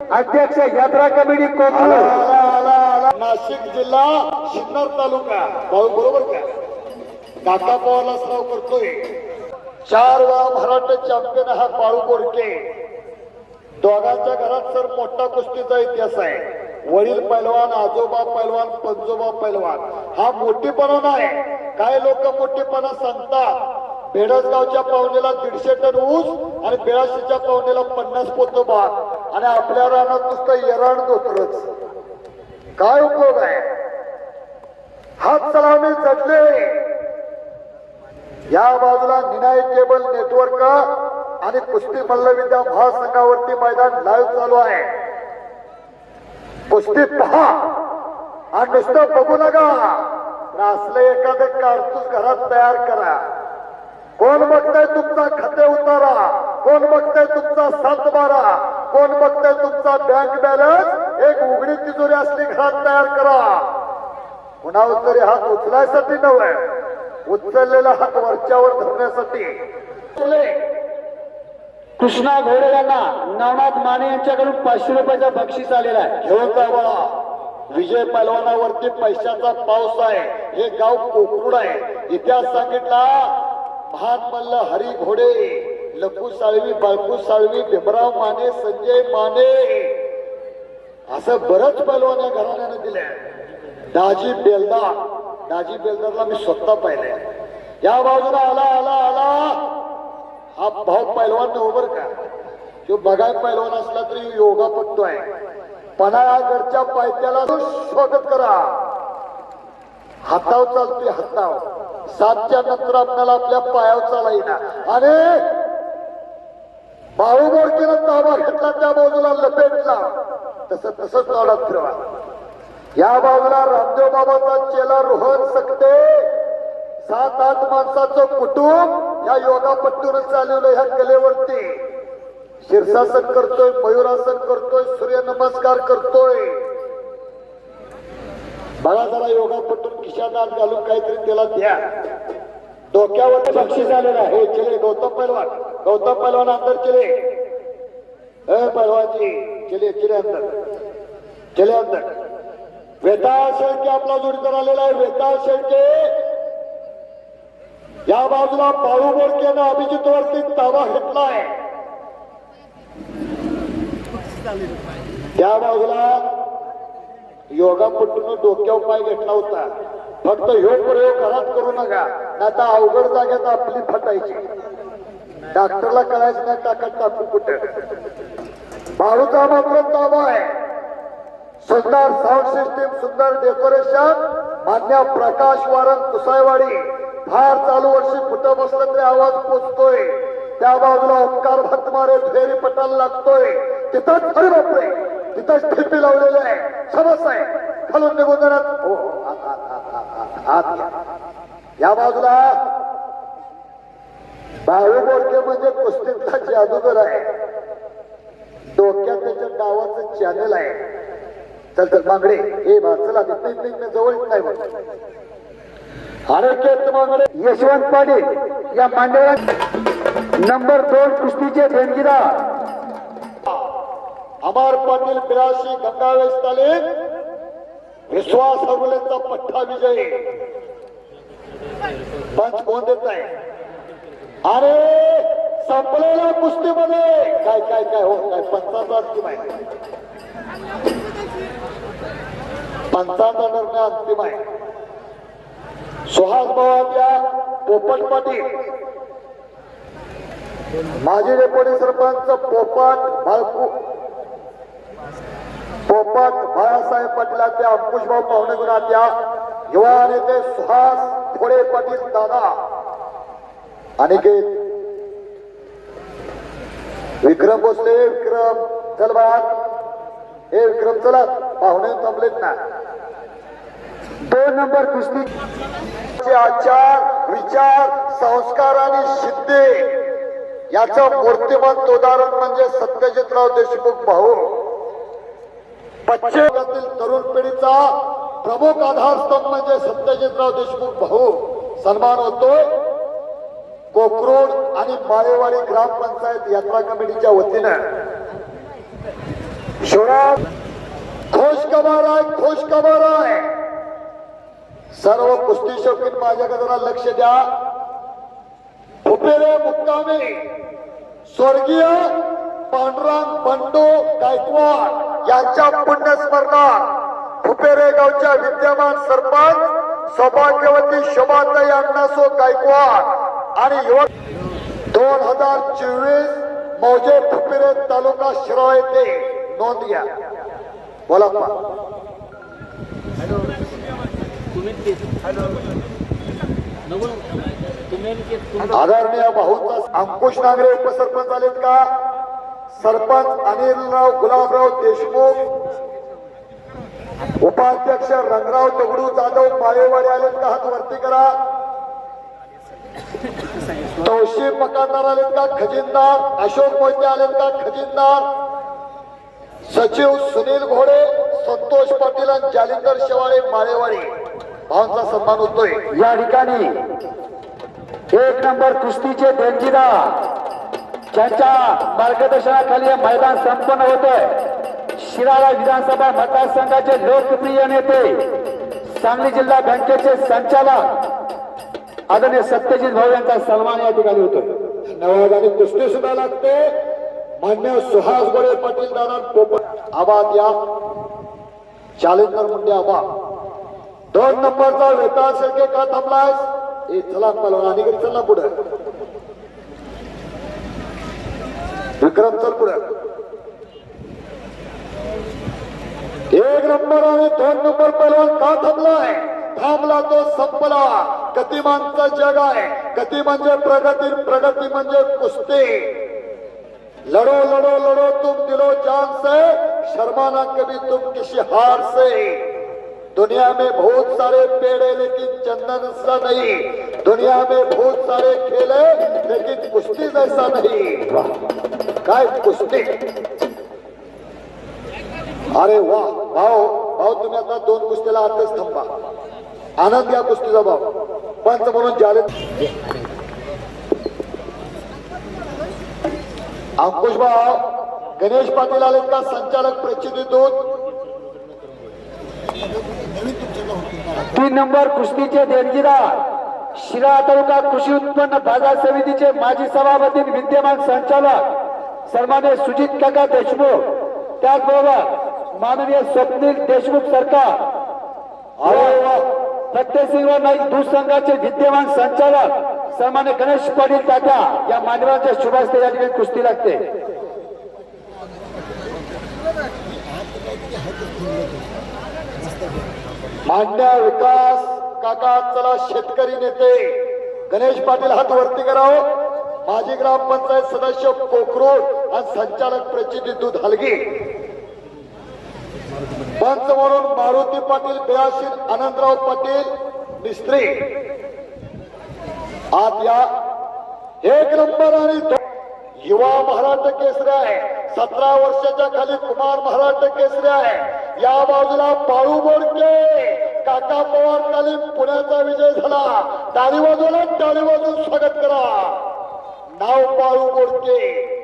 अध्यक्ष यात्रा कमिटी कोथरूड. नाशिक जिल्हा सिन्नर तालुका. भाऊ बरोबर का? काका पवारला सराव करतोय. चार वेळा महाराष्ट्र चॅम्पियन हा बाळू बोरके. दोघांच्या घरात सर मोठा कुस्तीचा इतिहास आहे. वडील पैलवान आजोबा पैलवान पंजोबा पैलवान. हा मोठीपणा नाही काय लोक मोठीपणा सांगतात? बेडसगावच्या पाहुणेला दीडशे टन ऊस आणि बेळाशीच्या पाहुणेला पन्नास पोत भाग आणि आपल्या रानात नुसतं येराण धोत्रच काय उपयोग आहे? हात सलामी जडले. या बाजूला निनाय केबल नेटवर्क आणि कुस्ती मल्लविद्या महासंघावरती मैदान लाईव्ह चालू आहे. कुस्ती पहा. आणि नुसतं बघू नका. असले असलं एखादं कारतूस घरात तयार करा. कोण बघताय तुमचा खते उतारा? कोण बघताय तुमचा सात बारा कोण बघताय तुमचा बँक बॅलन्स एक उघडी तिजोरी असली घरात तयार करा. कुणावर तरी हात उचलायसाठी नव्हे. उचललेला हात वरच्यावर धरण्यासाठी. कृष्णा घोडे यांना नवनाथ माने यांच्याकडून पाचशे रुपयाचा बक्षीस आलेला आहे. घेऊन जा बाळा? विजय पैलवानावरती पैशाचा पाऊस आहे. हे गाव कोकरूड आहे. इतिहास सांगितला महान मल्ल हरी घोडे. लपू साळवी बाळकू साळवी भीमराव माने संजय माने. असं बरंच पैलवान या घराण्याने दिले दाजी बेलदार दाजी बेलदारला मी स्वतः पाहिले या बाजूला आला आला आला. हा भाऊ पैलवान नव्ह बरं का तो बघाय पैलवान असला तरी योगा पटतो आहे पन्हाळागडच्या पायथ्याला स्वागत करा. हाताव चालतोय हाताव सातच्या नंतर आपल्याला आपल्या पायावर चाला अरे आणि बाळू ताबा घेतला त्या बाजूला लपेटला. तसं तसंच लढत फिरवा. या बाजूला रामदेव बाबाचा चेला रोहन सकते सात आठ माणसाचं कुटुंब या योगापट्टून चालवलं ह्या कलेवरती. शीर्षासन करतोय मयुरासन करतोय सूर्य नमस्कार करतोय. बघा जरा योगापट्टून खिशात घालून काहीतरी त्याला द्या. डोक्यावर बक्षीस आलेलं आहे. हे चले गौतम पहलवान गौतम पहलवान अंदर चले। ए पहलवान जी चले चले अंदर। चले अंदर। वेताळ शेळके आपला जोडीदार आलेला आहे वेताळ शेळके या बाजूला पाळू बोडकेनं अभिजित वरती ताबा घेतलाय. त्या बाजूला योगा पट्टून डोक्यावर पाय घेतला होता. फक्त ह्यो प्रयोग घरात करू नका नाही तर अवघड जागेत आपली फटायची. डॉक्टरला कळायचं नाही टाकत टाकू कुठे? बाळूचा मात्र ताबा आहे. सुंदर साऊंड सिस्टीम सुंदर डेकोरेशन मान्य प्रकाश वारण कुसायवाडी. फार चालू वर्षी कुठं बसलं तरी आवाज पोचतोय. त्या बाजूला ओंकार भटमारे फेरी पटायला लागतोय. तिथंच अरे बापरे तिथंच ठिपी लावलेली आहे. समज आहे. खालून निघून जाणार. हो. या बाजूला. भाऊ बोडके म्हणजे कुस्तीतला जादूगर आहे. डोक्यात त्याच्या नावाचं चॅनल आहे. चल चल मांगडे हे भाचला जवळ येत नाही बघ. आरोग्यात मांगडे यशवंत पाटील या मांडव्या नंबर दोन कुस्तीचे देणगीदार. अमर पाटील बिराशी गंगावेश तालीम. विश्वास हरवलेचा पठ्ठा विजयी. पंच कोण देत आहे? अरे संपलेल्या कुस्तीमध्ये. काय काय काय हो काय पंचाचा अंतिम आहे. पंचाचा निर्णय अंतिम आहे. सुहास भावाच्या पोपट पाटील. माजी डेप्युटी सरपंच पोपट भालकू पोपट बाळासाहेब पाटलाच्या अंकुशभाऊ पाहुणे गुणाच्या युवा नेते सुहास थोडे पाटील दादा. अनिकेत. विक्रम भोसले विक्रम चल बाळा. हे विक्रम चला. पाहुणे थांबलेत ना. दोन नंबर कुस्ती. चे आचार विचार संस्कार आणि सिद्धे याच मूर्तिमंत उदाहरण म्हणजे सत्यजितराव देशमुख भाऊ. पश्चिम तरुण पिढीचा प्रमुख आधारस्तंभ म्हणजे सत्यजितराव देशमुख भाऊ. सन्मान होतोय कोकरूड आणि माळेवाडी ग्रामपंचायत यात्रा कमिटीच्या वतीनं. शिवराज खोश खबर आहे खोश खबर आहे. सर्व कुस्ती शौकीन माझ्याकडे जरा लक्ष द्या. फुपेरे मुक्कामी. स्वर्गीय पांडुरंग बंडू गायकवाड यांच्या पुण्यस्मरणात फुपेरे गावच्या विद्यमान सरपंच सौभाग्यवती शोभाताई अण्णासो गायकवाड. आणि युवक दोन हजार चोवीस मौजे फुपिरे तालुका शिराळ येथे नोंद घ्या बोला आदरणीय भाऊचा अंकुश नागरे उपसरपंच आलेत का? सरपंच अनिलराव गुलाबराव देशमुख. उपाध्यक्ष रंगराव दगडू जाधव माळेवाडी आलेत का? हात वरती करा. तौशी मकानदार आलेत का? खजिनदार. अशोक मोहिते आलेत का? खजिनदार. सचिव सुनील घोडे संतोष पाटील आणि जालिंदर शेवाळे माळेवाडी. भावांचा सन्मान होतोय. या ठिकाणी एक नंबर कुस्तीचे देणगीदार ज्यांच्या मार्गदर्शनाखाली हे मैदान संपन्न होत शिराळा विधानसभा मतदारसंघाचे लोकप्रिय नेते सांगली जिल्हा बँकेचे संचालक आदरणीय सत्यजित भाऊ यांचा सन्मान या ठिकाणी होतोय. धन्यवाद. आणि कुस्ती सुद्धा लागते. मान्य सुहास गोळे पाटील दादा पोपट आबाद या. चालेंजर मुंडे आबा. दोन नंबरचा वेताळ शेळके का थांबलायस ए चला पलवान आणि चला चल ना पुढे. विक्रम चल पुढे. एक नंबर आणि दोन नंबर पलवान का थांबलाय? थांबला तो संपला. गतिमानचं जग आहे. गती म्हणजे प्रगती प्रगती म्हणजे कुस्ती. लड़ो लड़ो लड़ो तुम दिलो जान से शर्माना कभी तुम किसी हार से. दुनिया में बहुत सारे पेड़ है, लेकिन चंदन सा नहीं. दुनिया में बहुत सारे खेल है, लेकिन कुश्ती जैसा नहीं. काय कुस्ती. अरे वा भाऊ भाऊ तुम्ही आता दोन कुस्तीला आताच थांबा. आनंद घ्या कुस्तीचा भाऊ पंच म्हणून जाले अंकुश भाऊ गणेश पाटील आलेत का? संचालक प्रचिती तीन नंबर कुस्तीचे देणगीदार शिरा तालुका कृषी उत्पन्न बाजार समितीचे माजी सभापती विद्यमान संचालक सन्मान्य सुजित काका देशमुख. त्याचबरोबर माननीय स्वप्नील देशमुख सरकार. फतेसिंग नाईक दूध संघाचे विद्यमान संचालक सन्मान्य गणेश पाटील टाटा या मान्यवरांच्या शुभास्ते या ठिकाणी कुस्ती लागते. मांड्या विकास काका चला शेतकरी नेते गणेश पाटील हात वरती करावं हो. माजी ग्रामपंचायत सदस्य कोकरोड आणि संचालक प्रचिती दूध हलगी. पंच म्हणून मारुती पाटील बेआशीर आनंदराव पाटील मिस्त्री आज या एक नंबर आणि युवा महाराष्ट्र केसरी आहे. सतरा वर्षाच्या खाली कुमार महाराष्ट्र केसरी आहे. या बाजूला बाळू बोडके. काका पवार खाली पुण्याचा विजय झाला. डाळी बाजूला डाळी बाजू स्वागत करा. नाव बाळू बोडके.